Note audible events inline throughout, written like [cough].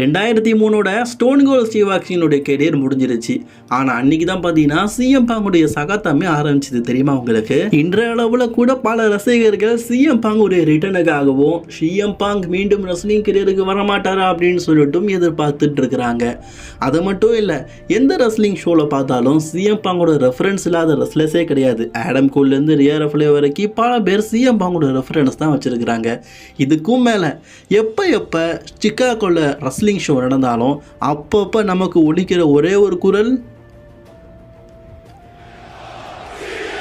ரெண்டாயிரத்தி மூணோட ஸ்டோன் கோல் ஸ்ரீவாக்சினுடைய கெரியர் முடிஞ்சிருச்சு. ஆனால் அன்னைக்கு தான் பார்த்தீங்கன்னா சிஎம் பாங்குடைய சகாத்தமே ஆரம்பிச்சது தெரியுமா உங்களுக்கு? இன்றைய அளவில் கூட பல ரசிகர்கள் சிஎம் பாங்குடைய ரிட்டனுக்காகவும் சிஎம் பாங் மீண்டும் ரெஸ்லிங் கெரியருக்கு வரமாட்டாரா அப்படின்னு சொல்லிட்டும் எதிர்பார்த்துட்டு இருக்கிறாங்க. அது மட்டும் இல்லை எந்த ரெஸ்லிங் ஷோவில் பார்த்தாலும் சிஎம் பாங்கோட ரெஃபரன்ஸ் இல்லாத ரெஸ்லர்ஸே கிடையாது. ஆடம் கோல்லேருந்து ரியா ரஃப்லே வரைக்கும் பல பேர் சிஎம் பாங்கோட ரெஃபரன்ஸ் தான் வச்சுருக்கிறாங்க. இதுக்கும் மேலே எப்போ எப்போ சிக்காகோவில் ரெஸ்லிங் ஷோ நடந்தாலும் அப்பப்போ நமக்கு ஒழிக்கிற ஒரே ஒரு குரல்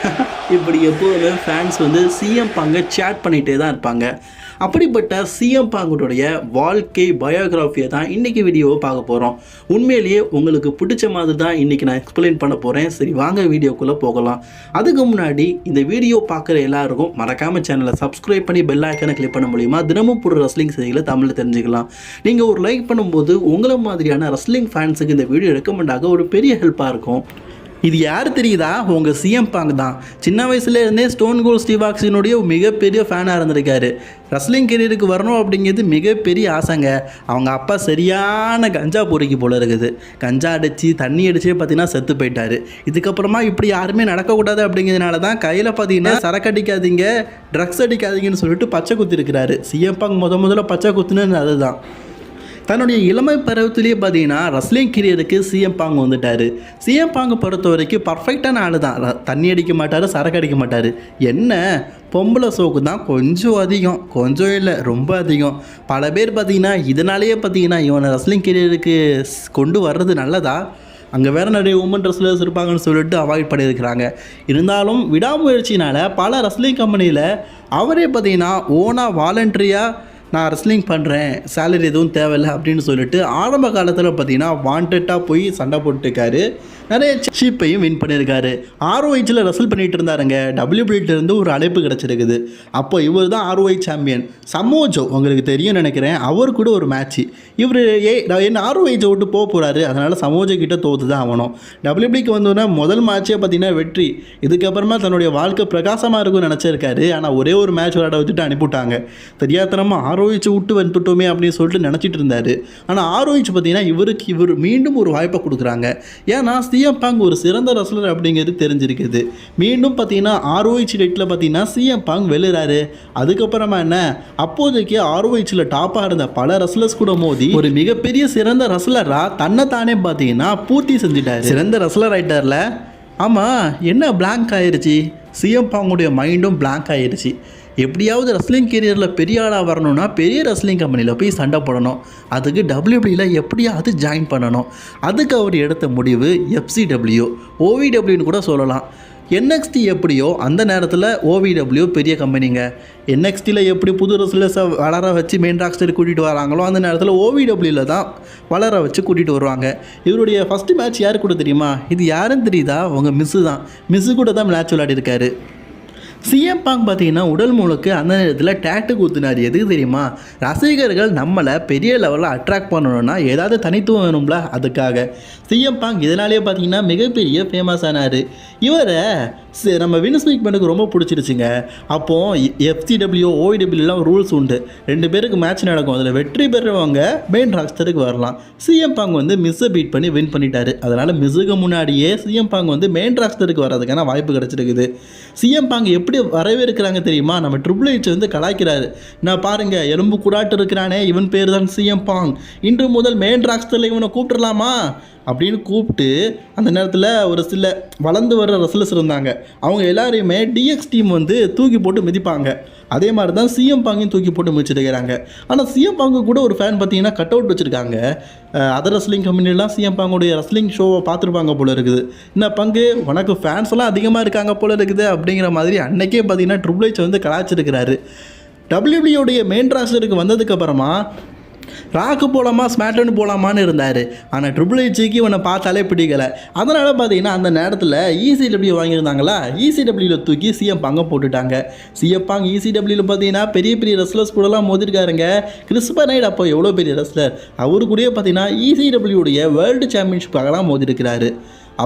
[laughs] இப்படி எப்போதுமே ஃபேன்ஸ் வந்து சிஎம் பாங்க சேட் பண்ணிகிட்டே தான் இருப்பாங்க. அப்படிப்பட்ட சிஎம் பாங்குடைய வாழ்க்கை பயோகிராஃபியை தான் இன்றைக்கி வீடியோவை பார்க்க போகிறோம் உண்மையிலேயே உங்களுக்கு பிடிச்ச மாதிரி தான் இன்றைக்கி நான் எக்ஸ்பிளைன் பண்ண போகிறேன் சரி வாங்க வீடியோக்குள்ளே போகலாம். அதுக்கு முன்னாடி இந்த வீடியோ பார்க்குற எல்லாருக்கும் மறக்காமல் சேனலை சப்ஸ்கிரைப் பண்ணி பெல் ஐக்கனை கிளிக் பண்ண முடியுமா தினமும் போடுற ரெஸ்லிங் செய்திகளை தமிழில் தெரிஞ்சுக்கலாம். நீங்கள் ஒரு லைக் பண்ணும்போது உங்களை மாதிரியான ரெஸ்லிங் ஃபேன்ஸுக்கு இந்த வீடியோ ரெக்கமெண்ட் ஆக ஒரு பெரிய ஹெல்ப்பாக இருக்கும். இது யார் தெரியுதா? உங்கள் சிஎம் பாங்க் தான். சின்ன வயசுல இருந்தே ஸ்டோன் கோல் ஸ்டீவாக்ஸினுடைய மிகப்பெரிய ஃபேனாக இருந்திருக்காரு. ரெஸ்லிங் கெரியருக்கு வரணும் அப்படிங்கிறது மிகப்பெரிய ஆசைங்க. அவங்க அப்பா சரியான கஞ்சா பொறுக்கி போல இருக்குது. கஞ்சா அடித்து தண்ணி அடிச்சே பார்த்தீங்கன்னா செத்து போயிட்டாரு. இதுக்கப்புறமா இப்படி யாருமே நடக்கக்கூடாது அப்படிங்கிறதுனால தான் கையில் பார்த்தீங்கன்னா சரக்கு அடிக்காதீங்க ட்ரக்ஸ் அடிக்காதீங்கன்னு சொல்லிட்டு பச்சை குத்திருக்கிறாரு சிஎம் பாங் முத முதல்ல பச்சை குத்துனது அதுதான். தன்னுடைய இளமை பருவத்திலேயே பார்த்தீங்கன்னா ரஸ்லிங் கிரியருக்கு சிஎம் பாங் வந்துட்டார். சிஎம் பாங்கு பொறுத்த வரைக்கும் பர்ஃபெக்டான ஆள் தான். தண்ணி அடிக்க மாட்டார் சரக்கு அடிக்க மாட்டார். என்ன? பொம்பளை சோக்கு தான் கொஞ்சம் அதிகம். கொஞ்சம் இல்லை ரொம்ப அதிகம். பல பேர் பார்த்தீங்கன்னா இதனாலேயே பார்த்தீங்கன்னா இவனை ரஸ்லிங் கிரியருக்கு கொண்டு வர்றது நல்லதா? அங்கே வேறு நிறைய உமன் ரெஸ்லர்ஸ் இருப்பாங்கன்னு சொல்லிட்டு அவாய்ட் பண்ணியிருக்கிறாங்க. இருந்தாலும் விடாமுயற்சினால் பல ரெஸ்லிங் கம்பெனியில் அவரே பார்த்தீங்கன்னா ஓனாக வாலண்டரியாக நான் ரெஸ்லிங் பண்ணுறேன் சேலரி எதுவும் தேவையில்லை அப்படின்னு சொல்லிட்டு ஆரம்ப காலத்தில் பார்த்தீங்கன்னா வாண்டட்டாக போய் சண்டை போட்டுருக்காரு நிறைய சீப்பையும் வின் பண்ணியிருக்காரு. ஆர்ஓஹெச்சில் ரசல் பண்ணிட்டு இருந்தாருங்க. WWE இருந்து ஒரு அழைப்பு கிடச்சிருக்குது. அப்போ இவர் தான் ஆர்ஓஐ சாம்பியன் சமோஜோ உங்களுக்கு தெரியும் நினைக்கிறேன். அவர் கூட ஒரு மேட்ச்சு இவர் ஏ நான் என்ன ஆர்ஓஹெச்சை விட்டு போக போகிறாரு அதனால் சமோஜோ கிட்ட தோத்து தான் ஆகணும் டபிள்யூபிக்கு வந்தோன்னா முதல் மேட்ச்சே பார்த்தீங்கன்னா வெற்றி. இதுக்கப்புறமா தன்னுடைய வாழ்க்கை பிரகாசமாக இருக்கும்னு நினச்சிருக்காரு. ஆனால் ஒரே ஒரு மேட்ச் விளையாட வச்சுட்டு அனுப்பிவிட்டாங்க. தெரியாதனமாக ஆரோஹிச்சு விட்டு வந்துட்டோமே அப்படின்னு சொல்லிட்டு நினச்சிட்டு இருந்தார். ஆனால் ஆர்ஓஹெச் பார்த்தீங்கன்னா இவருக்கு இவர் மீண்டும் ஒரு வாய்ப்பை கொடுக்குறாங்க. ஏன்னா சிஎம் பாங் ஒரு சிறந்த ரசலர் அப்படிங்கிறது தெரிஞ்சிருக்குது. மீண்டும் பார்த்தீங்கன்னா ஆர்ஓஹெச் ரேட்டில் பார்த்தீங்கன்னா சிஎம் பாங் வெளுறாரு அதுக்கப்புறமா என்ன? அப்போதைக்கு ஆர்ஓஹெச்சில் டாப்பாக இருந்த பல ரசலர்ஸ் கூட மோதி ஒரு மிகப்பெரிய சிறந்த ரசலராக தன்னைத்தானே பார்த்தீங்கன்னா பூர்த்தி செஞ்சுட்டாரு. சிறந்த ரசலர் ஆயிட்டார்ல? ஆமாம் என்ன blank ஆயிருச்சு? சிஎம் பாங்குடைய மைண்டும் blank ஆயிருச்சு. எப்படியாவது ரெஸ்லிங் கெரியரில் பெரிய ஆளாக வரணும்னா பெரிய ரெஸ்லிங் கம்பெனியில் போய் சண்டை போடணும். அதுக்கு டபிள்யூபியில் எப்படியாவது ஜாயின் பண்ணணும். அதுக்கு அவர் எடுத்த முடிவு எஃப்சிடபிள்யூ ஓவிடபிள்யூன்னு கூட சொல்லலாம். என்எக்ஸ்டி எப்படியோ அந்த நேரத்தில் ஓவிடபிள்யூ பெரிய கம்பெனிங்க என்எக்ஸ்டியில் எப்படி புது ரெஸ்லர்ஸை வளர வச்சு மெயின் ராக்ஸ்டர் கூட்டிகிட்டு வராங்களோ அந்த நேரத்தில் ஓவிடபிள்யூவில் தான் வளர வச்சு கூட்டிகிட்டு வருவாங்க. இவருடைய ஃபஸ்ட்டு மேட்ச் யார் கூட தெரியுமா? இது யாருன்னு தெரியுதா? உங்கள் மிஸ்ஸு தான். மிஸ்ஸு கூட தான் மேட்ச் விளையாடிருக்காரு. சிஎம் பாங் பார்த்தீங்கன்னா உடல் முழுக்கு அந்த நேரத்தில் டேட்டு குத்துனார். எதுக்கு தெரியுமா? ரசிகர்கள் நம்மளை பெரிய லெவலில் அட்ராக்ட் பண்ணணும்னா ஏதாவது தனித்துவம் வேணும்ல அதுக்காக. சிஎம் பாங் இதனாலேயே பார்த்தீங்கன்னா மிகப்பெரிய ஃபேமஸ் ஆனார். இவரை சரி நம்ம வினஸ் மேக்மேனுக்கு ரொம்ப பிடிச்சிருச்சுங்க. அப்போது எஃப்சிடபிள்யூ ஓஇடபிள்யூலாம் ரூல்ஸ் உண்டு. ரெண்டு பேருக்கு மேட்ச் நடக்கும். அதில் வெற்றி பெறவங்க மெயின் ராக்ஸ்டருக்கு வரலாம். சிஎம் பாங் வந்து மிஸ்ஸை பீட் பண்ணி வின் பண்ணிட்டாரு. அதனால் மிஸ்ஸுக்கு முன்னாடியே சிஎம் பாங் வந்து மெயின் ராக்ஸ்டருக்கு வர்றதுக்கான வாய்ப்பு கிடச்சிருக்குது. சிஎம் பாங் எப்படி வரவேற்கிறாங்க தெரியுமா? நம்ம ட்ரிபிள் ஹெச் வந்து கலாய்க்கிறாரு. நான் பாருங்கள் எலும்பு கூடாட்டு இருக்கிறானே இவன் பேர் தான் சிஎம் பாங் இன்று முதல் மெயின் ராக்ஸ்டரில் இவனை கூப்பிட்டுறலாமா? அப்படின்னு கூப்பிட்டு அந்த நேரத்தில் ஒரு சில வளர்ந்து வர்ற ரசலஸ் இருந்தாங்க. அவங்க எல்லாரையுமே டிஎக்ஸ் டீம் வந்து தூக்கி போட்டு மிதிப்பாங்க. அதே மாதிரி தான் சிஎம் பாங்கையும் தூக்கி போட்டு மிதிச்சிருக்கிறாங்க. ஆனால் சிஎம் பாங்கு கூட ஒரு ஃபேன் பார்த்தீங்கன்னா கட் அவுட் வச்சுருக்காங்க. அதர் ரஸ்லிங் கம்பெனிலாம் சிஎம் பாங்குடைய ரஸ்லிங் ஷோவை பார்த்துருப்பாங்க போல இருக்குது. என்ன பங்கு? உனக்கு ஃபேன்ஸ் எல்லாம் அதிகமாக இருக்காங்க போல இருக்குது அப்படிங்கிற மாதிரி அன்னைக்கே பார்த்தீங்கன்னா ட்ரிபிள் ஹெச் வந்து கலாச்சிருக்கிறாரு டபிள்யூபியோடைய மெயின் ராஸ்டருக்கு வந்ததுக்கப்புறமா ராக்கு போகலாமா ஸ்மாட்டன் போகலாமான்னு இருந்தார். ஆனால் ட்ரிபிள் ஹெச்சுக்கு இவனை பார்த்தாலே பிடிக்கல. அதனால் பார்த்தீங்கன்னா அந்த நேரத்தில் இசிடபிள்யூ வாங்கியிருந்தாங்களா? இசிடபிள்யூவில் தூக்கி சிஎம் பாங்க போட்டுட்டாங்க. சிஎம் பாங் இசிடபிள்யூவில் பார்த்தீங்கன்னா பெரிய பெரிய ரெஸ்லர்ஸ் கூடலாம் மோதிருக்காருங்க. கிறிஸ்பர் நைட் அப்போ எவ்வளோ பெரிய ரெஸ்லர் அவரு கூடயே பார்த்தீங்கன்னா இசிடபிள்யூடைய வேர்ல்டு சாம்பியன்ஷிப்பாகலாம் மோதிருக்கிறாரு.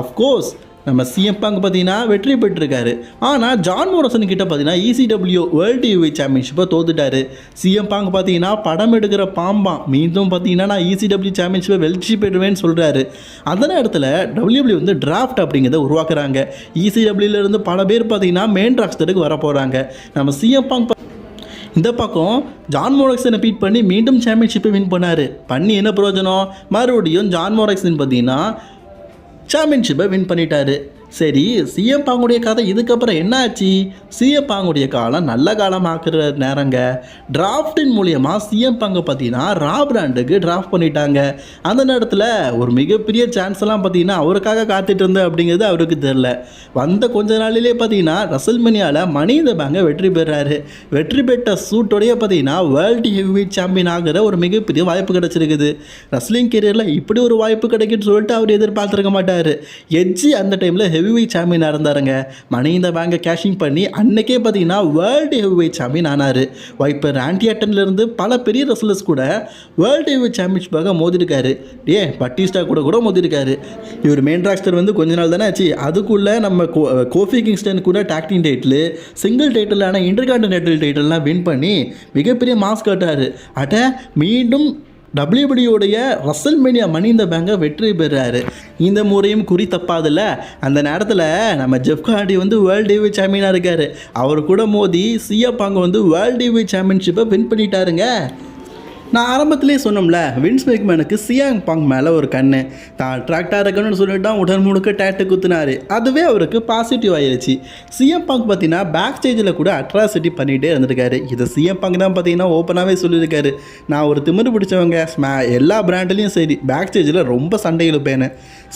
அஃப்கோர்ஸ் நம்ம சிஎம் பாங்க பார்த்தீங்கன்னா வெற்றி பெற்றிருக்காரு. ஆனால் ஜான் மோரசன் கிட்ட பார்த்தீங்கன்னா இசிடபிள்யூ வேர்ல்டு யூவி சாம்பியன்ஷிப்பை தோத்துட்டாரு. சிஎம் பாங்க பார்த்தீங்கன்னா படம் எடுக்கிற பாம்பான் மீண்டும் பார்த்தீங்கன்னா நான் இசிடபிள்யூ சாம்பியன்ஷிப்பை வெற்றி பெறுவேன்னு சொல்கிறாரு அந்த நேரத்தில் டபிள்யூபிள்யூ வந்து டிராஃப்ட் அப்படிங்கிறத உருவாக்குறாங்க. இசிடபிள்யூலேருந்து பல பேர் பார்த்தீங்கன்னா மெயின் ராக்ஸ்டருக்கு வர போகிறாங்க நம்ம சிஎம் பாங் இந்த பக்கம் ஜான் மோரக்ஸனை பீட் பண்ணி மீண்டும் சாம்பியன்ஷிப்பை வின் பண்ணார். பண்ணி என்ன பிரயோஜனம்? மறுபடியும் ஜான் மோரக்ஸன் பார்த்தீங்கன்னா சாம்பியன்ஷிப்பை வின் பண்ணிட்டாரு. சரி சிஎம் பாங்குடைய கதை இதுக்கப்புறம் என்ன ஆச்சு சிஎம் பாங்குடைய காலம் நல்ல காலம் ஆக்குற நேரங்க. டிராஃப்டின் மூலியமாக சிஎம் பாங்க பார்த்தீங்கன்னா ரா பிராண்டுக்கு டிராஃப்ட் பண்ணிட்டாங்க. அந்த நேரத்தில் ஒரு மிகப்பெரிய சான்ஸ் எல்லாம் பார்த்தீங்கன்னா அவருக்காக காத்துட்டு இருந்தேன் அப்படிங்கிறது அவருக்கு தெரில வந்த கொஞ்ச நாளிலே பார்த்தீங்கன்னா ரசல்மனியாவில் மணி இந்த பேங்கை வெற்றி பெறாரு. வெற்றி பெற்ற சூட்டோடைய பார்த்தீங்கன்னா வேர்ல்டு ஹெவி சாம்பியன் ஆகிற ஒரு மிகப்பெரிய வாய்ப்பு கிடச்சிருக்குது. ரஸ்லிங் கெரியரில் இப்படி ஒரு வாய்ப்பு கிடைக்குன்னு சொல்லிட்டு அவர் எதிர்பார்த்துருக்க மாட்டார். எஜ்ஜி அந்த டைமில் ஹெவிவெயிட் சாம்பியனாக இருந்தாருங்க. மணி இந்த பேங்கை கேஷிங் பண்ணி அன்னைக்கே பார்த்தீங்கன்னா வேர்ல்டு ஹெவிவெயிட் சாம்பியன் ஆனார். வைப்பர் ஆன்டி இருந்து பல பெரிய ரெஸ்லர்ஸ் கூட வேர்ல்டு ஹெவிவெயிட் சாம்பியன்ஷிப்பாக மோதிருக்காரு. ஏ பட்டிஸ்டா கூட கூட மோதிருக்காரு. இவர் மெயின் ராக்ஸ்டர் வந்து கொஞ்ச நாள் தானே ஆச்சு. அதுக்குள்ளே நம்ம கோ கோஃபி கிங்ஸ்டன் கூட டாக்டிங் டைட்டில் சிங்கிள் டைட்டிலான இன்டர்கான்டினென்டல் டைட்டில்லாம் வின் பண்ணி மிகப்பெரிய மாஸ் கட்டார். அட்ட மீண்டும் டபிள்யூபிடியோடைய ரசல்மேனியா மணி இந்த பேங்கை வெற்றி பெறாரு. இந்த முறையும் குறி தப்பாதுல்ல. அந்த நேரத்தில் நம்ம ஜெஃப் கார்டி வந்து வேர்ல்டு டிவி சாம்பியனாக இருக்கார். அவர் கூட மோதி சியா பாங்க வந்து வேர்ல்டு டிவி சாம்பியன்ஷிப்பை வின் பண்ணிட்டாருங்க. நான் ஆரம்பத்திலே சொன்னோம்ல வின்ஸ் மேக்மேனுக்கு சியாங் பாங் மேலே ஒரு கண்ணு. தான் அட்ராக்டாக இருக்கணும்னு சொல்லிட்டு தான் உடன் முழுக்க டேட்டு குத்துனாரு. அதுவே அவருக்கு பாசிட்டிவ் ஆயிடுச்சு சிஎம் பாங் பார்த்தீங்கன்னா பேக் ஸ்டேஜில் கூட அட்ராசிட்டி பண்ணிகிட்டே இருந்திருக்காரு. இதை சிஎம் பாங் தான் பார்த்தீங்கன்னா ஓப்பனாகவே சொல்லியிருக்காரு. நான் ஒரு திமிரு பிடிச்சவங்க ஸ்மே எல்லா பிராண்ட்லேயும் சரி பேக் ஸ்டேஜில் ரொம்ப சண்டையில் இழுப்பேன்னு.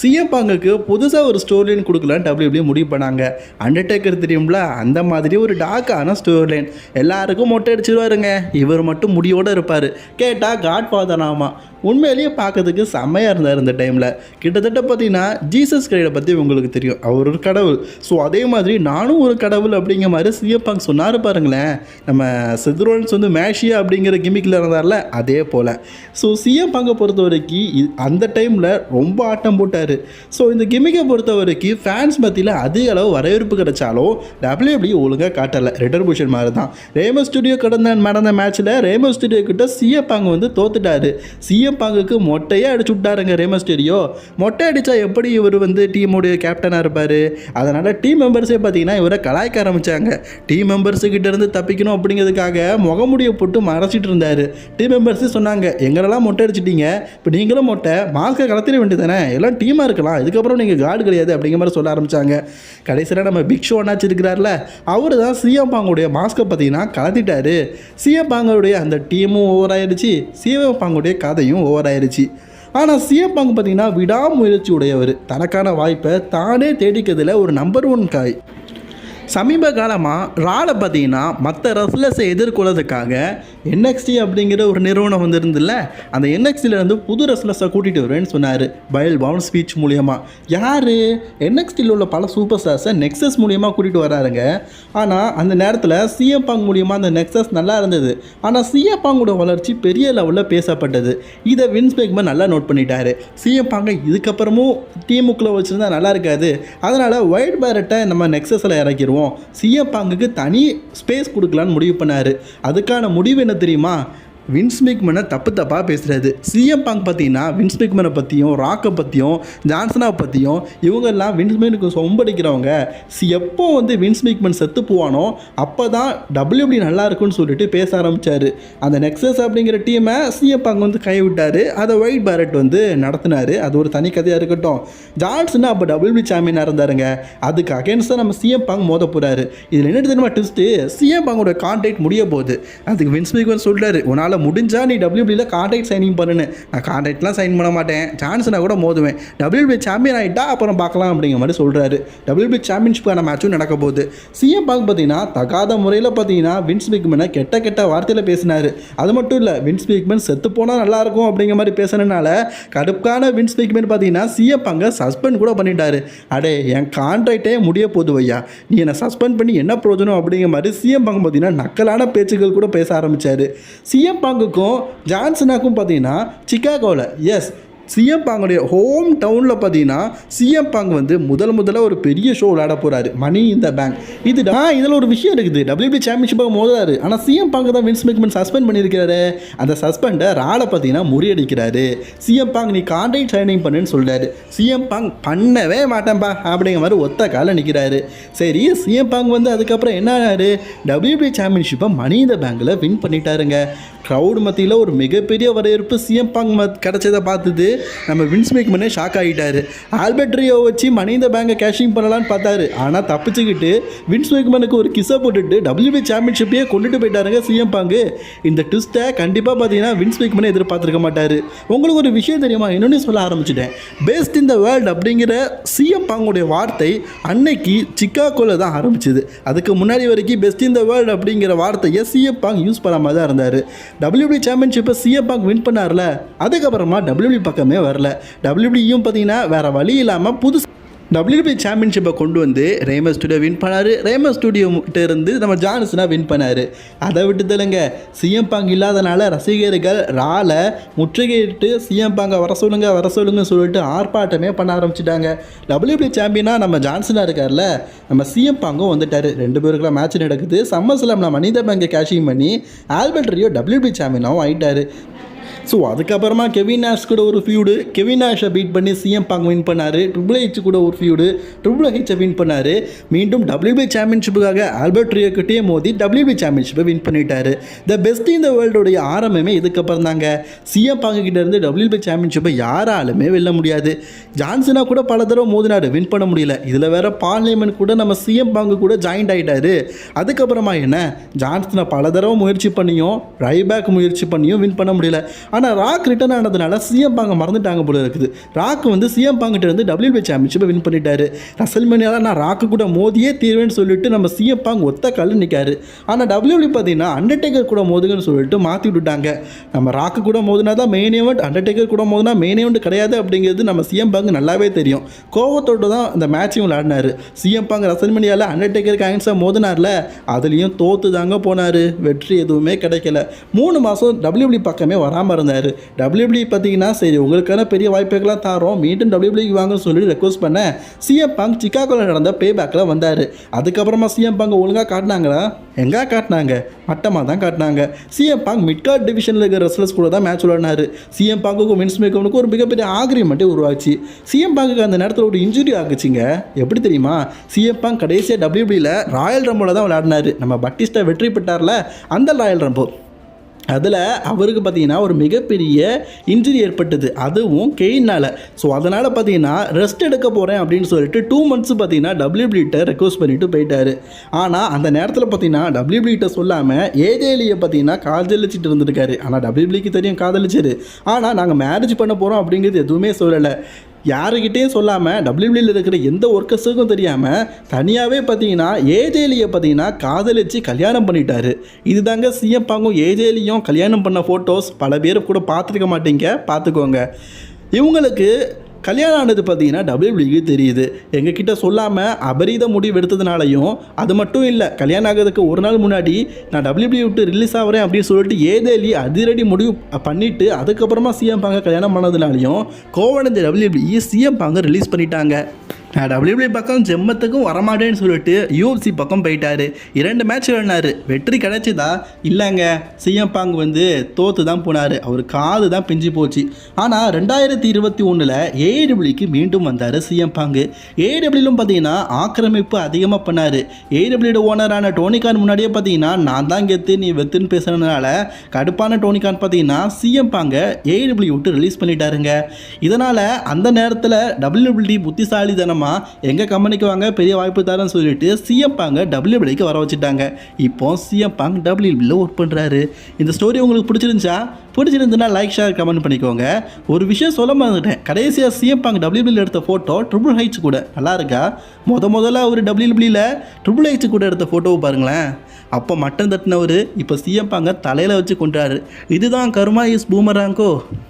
சிஎம் பாங்குக்கு புதுசாக ஒரு ஸ்டோர் லைன் கொடுக்கலான்னு டபிள்யூபிள்யூ முடிவு பண்ணாங்க. அண்டர்டேக்கர் தெரியும்ல அந்த மாதிரி ஒரு டாக்கான ஸ்டோர் லைன் எல்லாருக்கும் மொட்டை அடிச்சிருவாருங்க. இவர் மட்டும் முடியோடு இருப்பார். கே கேட்டால் காட் ஃபாதர் ஆமா. உண்மையிலேயே பார்க்கறதுக்கு செம்மையாக இருந்தார் இந்த டைமில் கிட்டத்தட்ட பார்த்தீங்கன்னா ஜீசஸ் கிரைடை பற்றி உங்களுக்கு தெரியும். அவர் ஒரு கடவுள். ஸோ அதே மாதிரி நானும் ஒரு கடவுள் அப்படிங்கிற மாதிரி சிஎப்பாங்க சொன்னார் பாருங்களேன். நம்ம செத்ரோன்ஸ் வந்து மேஷியா அப்படிங்கிற கிமிக்கில் இருந்தார்ல அதே போல். ஸோ சிஎப்பாங்க பொறுத்த வரைக்கும் அந்த டைமில் ரொம்ப ஆட்டம் போட்டார். ஸோ இந்த கிமிக்கை பொறுத்த வரைக்கும் ஃபேன்ஸ் மத்தியில் அதிக அளவு வரவேற்பு கிடைச்சாலும் டபிள்யூபிள்யூ ஒழுங்காக காட்டலை. ரெட்டர்பூஷன் மாதிரி தான் ரேமோ ஸ்டுடியோ கடந்த நடந்த மேட்ச்சில் ரேமோ ஸ்டுடியோ கிட்ட சிஎப்பாங்க வந்து தோத்துட்டாரு. சிஎம் பாங்குக்கு மொட்டையே அடிச்சு விட்டாருங்க ரேமோ மொட்டை அடித்தா எப்படி இவர் வந்து டீமுடைய கேப்டனாக இருப்பார்? அதனால் டீம் மெம்பர்ஸே பார்த்தீங்கன்னா இவரை கலாய்க்க ஆரம்பித்தாங்க டீம் மெம்பர்ஸுக்கிட்ட இருந்து தப்பிக்கணும் அப்படிங்கிறதுக்காக முகமுடியை போட்டு மறைச்சிட்டு இருந்தார். டீம் மெம்பர்ஸே சொன்னாங்க எங்களெல்லாம் மொட்டை அடிச்சிட்டீங்க. இப்போ நீங்களும் மொட்டை மாஸ்க்கை கலத்திட வேண்டியதானே எல்லாம் டீமாக இருக்கலாம். இதுக்கப்புறம் நீங்கள் கார்டு கிடையாது அப்படிங்கிற மாதிரி சொல்ல ஆரம்பித்தாங்க கடைசியில் நம்ம பிக் ஷோ அண்ணாச்சி இருக்கிறார்ல அவர் தான் சிஎம் பாங்குடைய மாஸ்க்கை பார்த்தீங்கன்னா கலத்திட்டாரு. சிஎம் பாங்குடைய அந்த டீமும் ஓவர் ஆயிடுச்சு. சிஎம் பாங்குடைய கதையும் ஓவர் ஆயிடுச்சு ஆனால் சிஎம் பாங்கு பார்த்தீங்கன்னா விடாமுயற்சி உடையவர். தனக்கான வாய்ப்பை தானே தேடிக்கிறதுல ஒரு நம்பர் ஒன் காய் சமீப காலமாக ராலை பார்த்தீங்கன்னா மற்ற ரெஸ்லர்ஸை எதிர்கொள்வதற்காக என்எக்ஸ்டி அப்படிங்கிற ஒரு நிறுவனம் வந்திருந்துல்ல அந்த NXT இருந்து புது ரெஸ்லர்ஸை கூட்டிகிட்டு வருவேன்னு சொன்னார் பயல் பவன் ஸ்பீச் மூலியமாக யார்? என்எக்ஸ்டியில் உள்ள பல சூப்பர் ஸ்டார்ஸை நெக்ஸஸ் மூலியமாக கூட்டிகிட்டு வராருங்க. ஆனால் அந்த நேரத்தில் சிஎம் பாங் மூலியமாக அந்த நெக்ஸஸ் நல்லா இருந்தது. ஆனால் சிஎம் பாங்கோட வளர்ச்சி பெரிய லெவலில் பேசப்பட்டது. இதை வின்ஸ் பேக்மேன் நல்லா நோட் பண்ணிட்டாரு. சிஎம் பாங்கை இதுக்கப்புறமும் டீமுக்குள்ளே வச்சுருந்தா நல்லா இருக்காது. அதனால் ஒயிட் பேரட்டை நம்ம நெக்ஸஸில் இறக்கிடுவோம் சிஎம் பாங்குக்கு தனி ஸ்பேஸ் கொடுக்கலான்னு முடிவு பண்ணார். அதுக்கான முடிவு என்ன தெரியுமா? வின்ஸ் மேக்மனை தப்பு தப்பாக பேசுகிறாரு சிஎம் பாங் பார்த்தீங்கன்னா வின்ஸ் மேக்மனை பற்றியும் ராக்கை பற்றியும் ஜான்சனா பற்றியும் இவங்கெல்லாம் வின்ஸ் மேனுக்கு சொம்படிக்கிறவங்க எப்போ வந்து வின்ஸ் மேக்மன் செத்து போவானோ அப்போ தான் டபிள்யூபி நல்லா இருக்குன்னு சொல்லிட்டு பேச ஆரம்பித்தார் அந்த நெக்ஸஸ் அப்படிங்கிற டீமை சிஎம் பாங் வந்து கை விட்டார். அதை ஒயிட் பேரட் வந்து நடத்தினார். அது ஒரு தனி கதையாக இருக்கட்டும். ஜான்சன் அப்போ டபிள்யூபி சாம்பியனாக இருந்தாருங்க. அதுக்கு அகேன்ஸ்டாக நம்ம சிஎம் பாங் மோத போகிறாரு இதில் என்ன தெரியுமா ட்விஸ்ட்டு சிஎம் பாங்கோட கான்ட்ராக்ட் முடிய போகுது. அதுக்கு வின்ஸ் மேக்மன் சொல்கிறாரு உன்னால் முடிஞ்சா நீ டபிள்யூபியில் கான்ட்ராக்ட் சைனிங் பண்ணுன்னு. நான் கான்ட்ராக்ட்லாம் சைன் பண்ண மாட்டேன். சான்ஸ்னா கூட மோதுவேன். டபிள்யூபி சாம்பியன் ஆகிட்டா அப்புறம் பார்க்கலாம் அப்படிங்கிற மாதிரி சொல்கிறாரு டபிள்யூபி சாம்பியன்ஷிப்பான மேட்சும் நடக்க போகுது. சிஎம் பார்க்க பார்த்தீங்கன்னா தகாத முறையில் பார்த்தீங்கன்னா வின்ஸ் மேக்மனை கெட்ட கெட்ட வார்த்தையில் பேசினார். அது மட்டும் இல்லை வின்ஸ் மேக்மன் செத்து போனால் நல்லாயிருக்கும் அப்படிங்கிற மாதிரி பேசுனதுனால கடுப்பான வின்ஸ் மேக்மன் பார்த்தீங்கன்னா சிஎம் பாங்க சஸ்பெண்ட் கூட பண்ணிட்டாரு. அடே என் கான்ட்ராக்டே முடிய போகுது ஐயா நீ என்னை சஸ்பெண்ட் பண்ணி என்ன பிரயோஜனம் அப்படிங்கிற மாதிரி சிஎம் பாங்க பார்த்தீங்கன்னா நக்கலான பேச்சுகள் கூட பேச ஆரம்பித்தார் சிஎம் பாங்குக்கும் ஜான்சனாக்கும் பார்த்தீங்கன்னா சிக்காகோவில் எஸ் சிஎம் பாங்குடைய ஹோம் டவுனில் பார்த்தீங்கன்னா சிஎம் பாங் வந்து முதல் முதல்ல ஒரு பெரிய ஷோ விளையாட போகிறாரு மணி இந்த பேங்க் இது ஆ இதில் ஒரு விஷயம் இருக்குது. டபிள்யூபி சாம்பியன்ஷிப்பாக மோதாரு ஆனால் சிஎம் பாங்கு தான் வின்ஸ் மெக்மன் சஸ்பெண்ட் பண்ணியிருக்காரு அந்த சஸ்பெண்டை ராலை பார்த்தீங்கன்னா முறியடிக்கிறாரு. சிஎம் பாங் நீ கான்ட்ராக்ட் சைனிங் பண்ணுன்னு சொல்கிறாரு சிஎம் பாங் பண்ணவே மாட்டேன்பா அப்படிங்கிற மாதிரி ஒத்த காலில் நிற்கிறாரு சரி சிஎம் பாங் வந்து அதுக்கப்புறம் என்ன ஆனாரு? டபிள்யூபி சாம்பியன்ஷிப்பை மணி இந்த பேங்கில் வின் பண்ணிட்டாருங்க. க்ரௌட் மத்தியில் ஒரு மிகப்பெரிய வரவேற்பு சிஎம் பாங் மத் கிடச்சதை பார்த்துது. நம்ம வின்ஸ் மேக்மனே ஷாக் ஆகிட்டாரு. ஆல்பர்ட் ரியோ வச்சு மனித பேங்கை கேஷிங் பண்ணலான்னு பார்த்தாரு. ஆனால் தப்பிச்சுக்கிட்டு வின்ஸ் மேக்மனுக்கு ஒரு கிஸ்ஸை போட்டுட்டு டபிள்யூபி சாம்பியன்ஷிப்பையே கொண்டுட்டு போயிட்டாருங்க சிஎம் பாங்கு இந்த ட்விஸ்ட்டை கண்டிப்பாக பார்த்தீங்கன்னா வின்ஸ் மேக்மனே எதிர்பார்த்துருக்க மாட்டார். உங்களுக்கு ஒரு விஷயம் தெரியுமா? இன்னொன்று சொல்ல ஆரம்பிச்சிட்டேன். பெஸ்ட் இன் த வேர்ல்டு அப்படிங்கிற சிஎம் பாங்குடைய வார்த்தை அன்னைக்கு சிக்காகோவில் தான் ஆரம்பிச்சது. அதுக்கு முன்னாடி வரைக்கும் பெஸ்ட் இன் த வேர்ல்டு அப்படிங்கிற வார்த்தையை சிஎம் பாங் யூஸ் பண்ணாமல் தான் இருந்தார். டபிள்யூபி சாம்பியன்ஷிப்பை சிஎம் பாங் வின் பண்ணார்ல. அதுக்கப்புறமா டபிள்யூபி பக்கம் வரல. டபிள்யூபிடியும் பார்த்தீங்கன்னா வேறு வழி இல்லாமல் புதுசு டபிள்யூபி சாம்பியன்ஷிப்பை கொண்டு வந்து ரேமஸ் ஸ்டுடியோ வின் பண்ணார். ரேமஸ் ஸ்டுடியோ கிட்ட இருந்து நம்ம ஜான்சனாக வின் பண்ணார். அதை விட்டு தெலுங்க சிஎம் பாங் இல்லாதனால ரசிகர்கள் ரால முற்றுகையிட்டு சிஎம் பாங்க வர சொல்லுங்க வர சொல்லுங்கன்னு சொல்லிட்டு ஆர்ப்பாட்டமே பண்ண ஆரம்பிச்சிட்டாங்க. டபிள்யூபி சாம்பியனாக நம்ம ஜான்சனாக இருக்கார்ல நம்ம சிஎம் பாங்கும் வந்துட்டார். ரெண்டு பேருக்குள்ள மேட்ச் நடக்குது. சம்மர் ஸ்லாமில் மனித பேங்கை கேஷிங் பண்ணி ஆல்பர்ட் ரியோ டபிள்யூபி சாம்பியனாகவும் ஆகிட்டார் ஸோ அதுக்கப்புறமா கெவின் நாஷ் கூட ஒரு ஃபியூடு கெவின் நாஷை பீட் பண்ணி சிஎம் பாங் வின் பண்ணார். ட்ரிபிள் ஹெச் கூட ஒரு ஃபியூடு ட்ரிபிள் ஹெச்சை வின் பண்ணார். மீண்டும் டபிள்யூபி சாம்பியன்ஷிப்புக்காக ஆல்பர்ட் ரியோக்கிட்டே மோதி டபிள்யூபி சாம்பியன்ஷிப்பை வின் பண்ணிட்டாரு. த பெஸ்ட் இந்த வேர்ல்டுடைய ஆரம்பமே இதுக்கப்புறம் தாங்க. சிஎம் பாங்க கிட்ட இருந்து டபிள்யூபி சாம்பியன்ஷிப்பை யாராலுமே வெல்ல முடியாது. ஜான்சனா கூட பல தடவை மோதினாரு. வின் பண்ண முடியல. இதில் வேற பார்லிமெண்ட் கூட நம்ம சிஎம் பாங்கு கூட ஜாயின்ட் ஆகிட்டாரு அதுக்கப்புறமா என்ன? ஜான்சனை பல தடவை முயற்சி பண்ணியும் ரைபேக் முயற்சி பண்ணியும் வின் பண்ண முடியல. ஆனால் ராக் ரிட்டர்ன் ஆனதுனால சிஎம் பாங்க மறந்துட்டாங்க போல இருக்குது. ராக் வந்து சிஎம் பாங்கிட்ட இருந்து டபிள்யூபி சாம்பியன்ஷிப்பை வின் பண்ணிட்டாரு. மணியால் நான் ராக்கு கூட மோதியே தீர்வேன்னு சொல்லிட்டு நம்ம சிஎம் பாங் ஒத்த காலில் நிற்காரு ஆனால் டபிள்யூபி பார்த்தீங்கன்னா அண்டர்டேக்கர் கூட மோதுங்கன்னு சொல்லிட்டு மாற்றி விட்டுட்டாங்க. நம்ம ராக்கு கூட மோதுனா தான் மெயின் ஈவெண்ட் அண்டர்டேக்கர் கூட மோதுனா மெயின் ஈவெண்ட் கிடையாது அப்படிங்கிறது நம்ம சிஎம் பாங்க் நல்லாவே தெரியும். கோவத்தோடு தான் இந்த மேட்சையும் விளையாடினாரு. சிஎம் பாங்க் ரசல்மேனியாவில் அண்டர்டேக்கர் அயன்ஸாக மோதினார்ல அதுலேயும் தோத்து தாங்க போனார். வெற்றி எதுவுமே கிடைக்கல. மூணு மாதம் டபிள்யூபி பக்கமே வராமல் இருந்தார் டபிள்யூபி பார்த்தீங்கன்னா சரி உங்களுக்கான பெரிய வாய்ப்புகள்லாம் தாரோம். மீண்டும் டபிள்யூபிக்கு வாங்கன்னு சொல்லி ரெக்வஸ்ட் பண்ண சிஎம் பங்க் சிக்காகோவில் நடந்த பே பேக்கில் வந்தார். அதுக்கப்புறமா சிஎம் பங்க் ஒழுங்காக காட்டினாங்களா? எங்கே காட்டினாங்க? மட்டமாக தான் காட்டினாங்க. சிஎம் பாங் மிட்கார்ட் டிவிஷனில் இருக்கிற ரெஸ்லர்ஸ் கூட தான் மேட்ச் விளையாடினார். சிஎம் பாங்குக்கும் வின்ஸ் மேக்கவனுக்கும் ஒரு மிகப்பெரிய ஆக்ரிமெண்ட்டே உருவாச்சு. சிஎம் பாங்குக்கு அந்த நேரத்தில் ஒரு இன்ஜுரி ஆகுச்சுங்க. எப்படி தெரியுமா? சிஎம் பாங் கடைசியாக டபிள்யூபியில் ராயல் ரம்போவில் தான் விளையாடினாரு. நம்ம பட்டிஸ்டா வெற்றி பெற்றார்ல அந்த ராயல் ரம்போ அதில் அவருக்கு பார்த்தீங்கன்னா ஒரு மிகப்பெரிய இன்ஜுரி ஏற்பட்டது. அதுவும் கெயினால் ஸோ அதனால் பார்த்தீங்கன்னா ரெஸ்ட் எடுக்க போகிறேன் அப்படின்னு சொல்லிட்டு டூ மந்த்ஸ் பார்த்தீங்கன்னா டபிள்யூபிள்யூட்டை ரெக்வஸ்ட் பண்ணிட்டு போயிட்டாரு. ஆனால் அந்த நேரத்தில் பார்த்தீங்கன்னா டபிள்யூபிள்யூட்டை சொல்லாமல் ஏஜேலியை பார்த்தீங்கன்னா காதலிச்சிட்டு இருந்திருக்காரு. ஆனால் டபிள்யூபிள்யூக்கு தெரியும் காதலிச்சாரு ஆனால் நாங்கள் மேரேஜ் பண்ண போகிறோம் அப்படிங்கிறது எதுவுமே சொல்லலை. யாருக்கிட்டேயும் சொல்லாமல் டபிள்யூபிள்யூவில் இருக்கிற எந்த ஒர்க்கர்ஸுக்கும் தெரியாமல் தனியாகவே பார்த்தீங்கன்னா ஏஜேலியை பார்த்தீங்கன்னா காதலிச்சு கல்யாணம் பண்ணிட்டாரு. இதுதாங்க சிஎம் பாங்கும் ஏஜேலியும் கல்யாணம் பண்ண ஃபோட்டோஸ் பல பேர் கூட பார்த்துருக்க மாட்டீங்க. பார்த்துக்கோங்க. இவங்களுக்கு கல்யாணம் ஆனது பார்த்தீங்கன்னா டபிள்யூபிள்யூக்கு தெரியுது. எங்ககிட்ட சொல்லாமல் அபரீத முடிவு எடுத்ததுனாலையும் அது மட்டும் இல்லை கல்யாணம் ஆகிறதுக்கு ஒரு நாள் முன்னாடி நான் டபிள்யூபிள்யூ விட்டு ரிலீஸ் ஆகிறேன் அப்படின்னு சொல்லிட்டு ஏதேலி அதிரடி முடிவு பண்ணிவிட்டு அதுக்கப்புறமா சிஎம் பாங்க கல்யாணம் பண்ணதுனாலையும் கோவடைஞ்ச டபிள்யூபிள்யூ சிஎம் பாங்க ரிலீஸ் பண்ணிட்டாங்க. நான் டபிள்யூபிள்யூ பக்கம் ஜெம்மத்துக்கும் வரமாட்டேன்னு சொல்லிட்டு யூஎஃப்சி பக்கம் போயிட்டாரு. இரண்டு மேட்ச் விளையாடினாரு. வெற்றி கிடைச்சதா? இல்லைங்க. சிஎம் பாங் வந்து தோத்து தான் போனார். அவர் காது தான் பிஞ்சு போச்சு. ஆனால் ரெண்டாயிரத்தி இருபத்தி ஒன்றில் ஏடபிள்யூக்கு மீண்டும் வந்தார் சிஎம் பாங்கு ஏடபிள்யூலும் பார்த்தீங்கன்னா ஆக்கிரமிப்பு அதிகமாக பண்ணார். ஏடபிள்யூட ஓனரான டோனிகான் முன்னாடியே பார்த்தீங்கன்னா நான் தான் கெத்து நீ வெத்துன்னு பேசுனதுனால கடுப்பான டோனிகான் பார்த்தீங்கன்னா சிஎம் பாங்க ஏடபிள்யூ விட்டு ரிலீஸ் பண்ணிட்டாருங்க. இதனால் அந்த நேரத்தில் டபிள்யூபிள்யூடி புத்திசாலித்தனமாக எங்கள் கம்பெனிக்கு வாங்க பெரிய வாய்ப்பு தரேன்னு சொல்லிட்டு சிஎம் பாங்க டபிள்யூபிள்யூக்கு வர வச்சுட்டாங்க. இப்போ சிஎம் பாங் டபிள்யூபிள்யூ ஒர்க் பண்ணுறாரு இந்த ஸ்டோரி உங்களுக்கு பிடிச்சிருந்துச்சா? பிடிச்சிருந்துன்னா லைக் ஷேர் கமெண்ட் பண்ணிக்கோங்க. ஒரு விஷயம் சொல்ல மறந்துட்டேன். கடைசியாக சிஎம் பாங்க டபிள்யூபிள்யூ எடுத்த ஃபோட்டோ ட்ரிபிள் ஹைட்ஸ் கூட. நல்லா இருக்கா? முத முதல்ல அவர் டபிள்யூபிள்யூவில் ட்ரிபிள் ஹைட்ஸ் கூட எடுத்த ஃபோட்டோவை பாருங்களேன். அப்போ மட்டன் தட்டினவர் இப்போ சிஎம் பாங்க தலையில் வச்சு கொண்டாரு இதுதான் கருமா இஸ் பூமராங்கோ